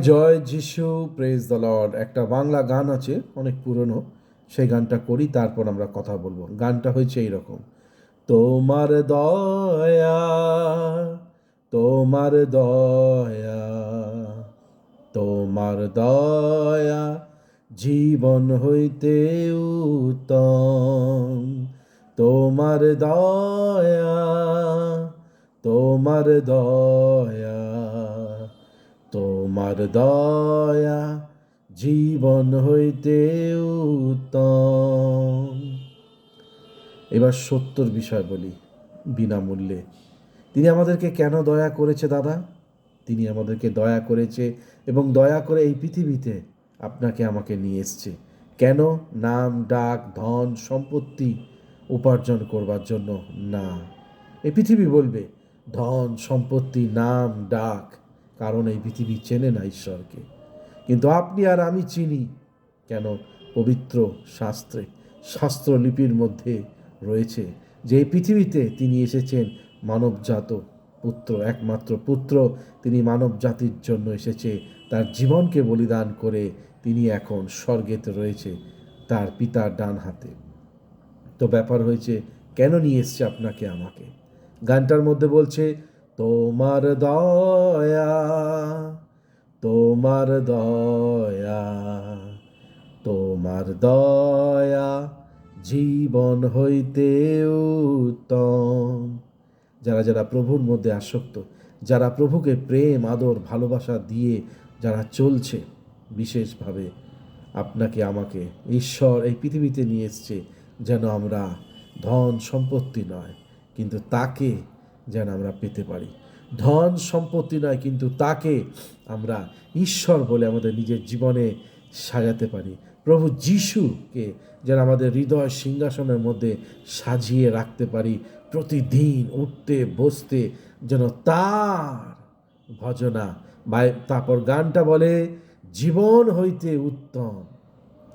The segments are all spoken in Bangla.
জয় যিশু প্রেজ দ্য লর্ড একটা বাংলা গান আছে, অনেক পুরনো, সেই গানটা করি, তারপর আমরা কথা বলব। গানটা হয়েছে এইরকম। তোমার দয়া তোমার দয়া তোমার দয়া জীবন হইতে উত্তম। তোমার দয়া তোমার দয়া। তোমার দয়া জীবন হইতে উত্তম। এবার সত্যর বিষয় বলি বিনামূল্যে। তিনি আমাদেরকে কেন দয়া করেছে দাদা? তিনি আমাদেরকে দয়া করেছে এবং দয়া করে এই পৃথিবীতে আপনাকে আমাকে নিয়ে এসছে। কেন? নাম, ডাক, ধন, সম্পত্তি উপার্জন করবার জন্য না। এই পৃথিবী বলবে, ধন, সম্পত্তি, নাম, ডাক কারণ এই পৃথিবী চেনে না ঈশ্বরকে। কিন্তু আপনি আর আমি চিনি কেন? পবিত্র শাস্ত্রে, শাস্ত্রলিপির মধ্যে রয়েছে যে এই পৃথিবীতে তিনি এসেছেন মানবজাত পুত্র, একমাত্র পুত্র। তিনি মানব জাতির জন্য এসেছে, তার জীবনকে বলিদান করে তিনি এখন স্বর্গেতে রয়েছে, তার পিতার ডান হাতে। তো ব্যাপার হয়েছে, কেন নিয়ে এসছে আপনাকে আমাকে? গানটার মধ্যে বলছে তোমার দয়া তোমার দয়া তোমার দয়া জীবন হইতে উত্তম। যারা যারা প্রভুর মধ্যে আসক্ত, যারা প্রভুকে প্রেম, আদর, ভালোবাসা দিয়ে যারা চলছে, বিশেষভাবে আপনাকে, আমাকে, ঈশ্বর এই পৃথিবীতে নিয়ে এসছে, যেন আমরা ধন সম্পত্তি নয়, কিন্তু তাকে যেন আমরা পেতে পারি। ধন সম্পত্তি নয়, কিন্তু তাকে আমরা ঈশ্বর বলে আমাদের নিজের জীবনে সাজাতে পারি। প্রভু যিশুকে যেন আমাদের হৃদয় সিংহাসনের মধ্যে সাজিয়ে রাখতে পারি, প্রতিদিন উঠতে, বসতে, যেন তার ভজনা বা তারপর গানটা বলে, জীবন হইতে উত্তম।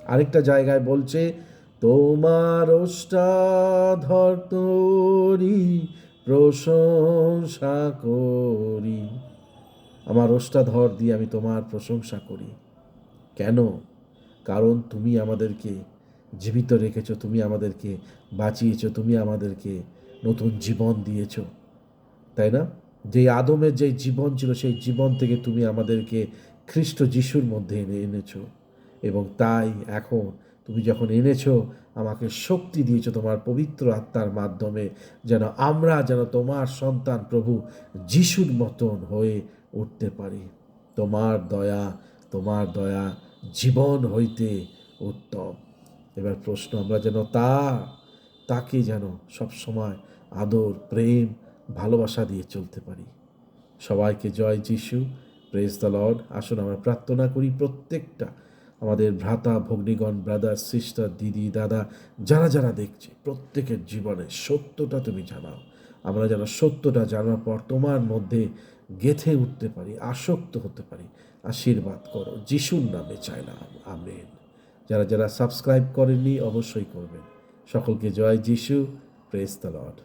আরেকটা জায়গায় বলছে, তোমার ওষ্ঠাধর তোরি প্রশংসা করি। আমার ওষ্ঠাধর দিয়ে আমি তোমার প্রশংসা করি। কেন? কারণ তুমি আমাদেরকে জীবিত রেখেছ, তুমি আমাদেরকে বাঁচিয়েছ, তুমি আমাদেরকে নতুন জীবন দিয়েছ। তাই না? যে আদমের যে জীবন ছিল, সেই জীবন থেকে তুমি আমাদেরকে খ্রিস্ট যিশুর মধ্যে এনে এনেছো। এবং তাই এখন তুমি যখন এনেছো, আমাকে শক্তি দিয়েছ তোমার পবিত্র আত্মার মাধ্যমে, যেন আমরা, যেন তোমার সন্তান প্রভু যিশুর মতন হয়ে উঠতে পারি। তোমার দয়া তোমার দয়া জীবন হইতে উত্তম। এবার প্রশ্ন, আমরা যেন তা, তাকে যেন সবসময় আদর, প্রেম, ভালোবাসা দিয়ে চলতে পারি। সবাইকে জয় যিশু প্রেস দ্য লর্ড আসুন আমরা প্রার্থনা করি প্রত্যেকটা আমাদের ভ্রাতা, ভগ্নীগণ ব্রাদার সিস্টার দিদি, দাদা, যারা যারা দেখছে, প্রত্যেকের জীবনে সত্যটা তুমি জানাও। আমরা যেন সত্যটা জানার পর তোমার মধ্যে গেথে উঠতে পারি, আসক্ত হতে পারি। আশীর্বাদ করো, যিশুর নামে চাইলাম, আমেন। যারা যারা সাবস্ক্রাইব করেননি, অবশ্যই করবেন। সকলকে জয় যিশু প্রেস দ্য লর্ড